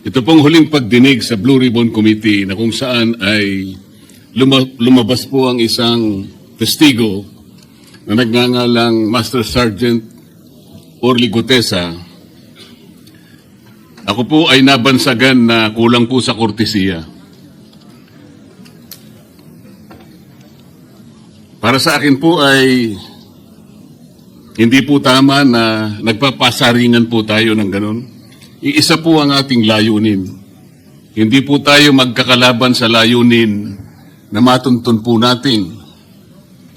Ito pong huling pagdinig sa Blue Ribbon Committee na kung saan ay luma- lumabas po ang isang testigo na nagngangalang Master Sergeant Orly Gutesa. Ako po ay nabansagan na kulang po sa kortesiya. Para sa akin po ay hindi po tama na nagpapasaringan po tayo ng ganun. Iisa po ang ating layunin. Hindi po tayo magkakalaban sa layunin na matuntun po natin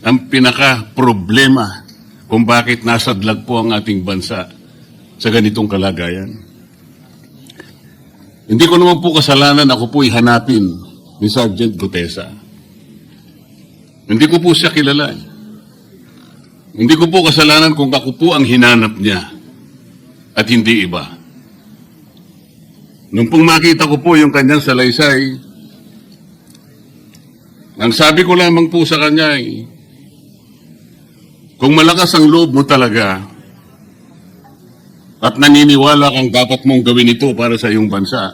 ang pinaka-problema kung bakit nasadlag po ang ating bansa sa ganitong kalagayan. Hindi ko naman po kasalanan ako po hanapin ni Sergeant Gutesa. Hindi ko po siya kilala. Hindi ko po kasalanan kung ako po ang hinanap niya at hindi iba. Nung pong makita ko po yung kanyang salaysay, ang sabi ko lamang po sa kanya ay, kung malakas ang loob mo talaga at naniniwala kang dapat mong gawin ito para sa iyong bansa,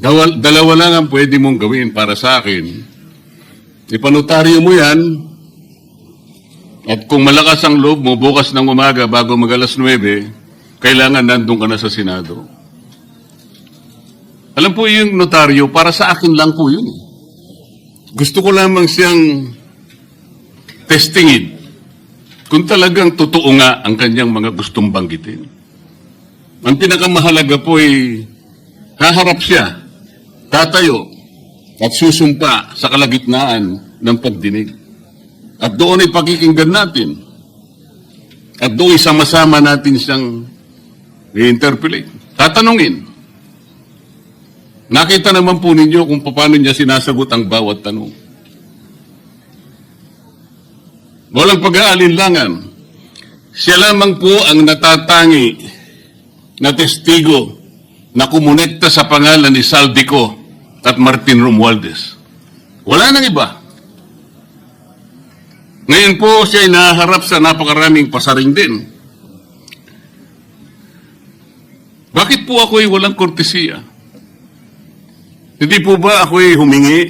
dawal- dalawa lang ang pwede mong gawin para sa akin. Ipanotaryo mo yan at kung malakas ang loob mo, bukas ng umaga bago mag alas 9, kailangan nandun ka na sa Senado. Alam po yung notaryo, para sa akin lang po yun. eh. Gusto ko lamang siyang testingin kung talagang totoo nga ang kanyang mga gustong banggitin. Ang pinakamahalaga po ay haharap siya, tatayo, at susumpa sa kalagitnaan ng pagdinig. At doon ay pakikinggan natin. At doon ay sama-sama natin siyang i-interpolate. Tatanungin. Nakita naman po ninyo kung paano niya sinasagot ang bawat tanong. Walang pag-aalinlangan. Siya lamang po ang natatangi na testigo na kumonekta sa pangalan ni Saldico at Martin Romualdez. Wala nang iba. Ngayon po siya ay naharap sa napakaraming pasaring din. Bakit po ako ay walang kortesiya? Hindi po ba ako ay humingi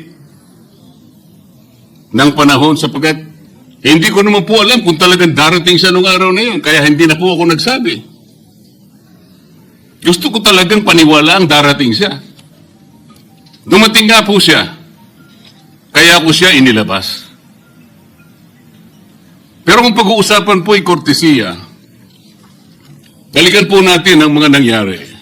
ng panahon sapagkat hindi ko naman po alam kung talagang darating siya nung araw na yun, kaya hindi na po ako nagsabi. Gusto ko talagang paniwala ang darating siya. Dumating nga po siya, kaya ko siya inilabas. Pero kung pag-uusapan po ay kortesiya, balikan po natin ang mga nangyari.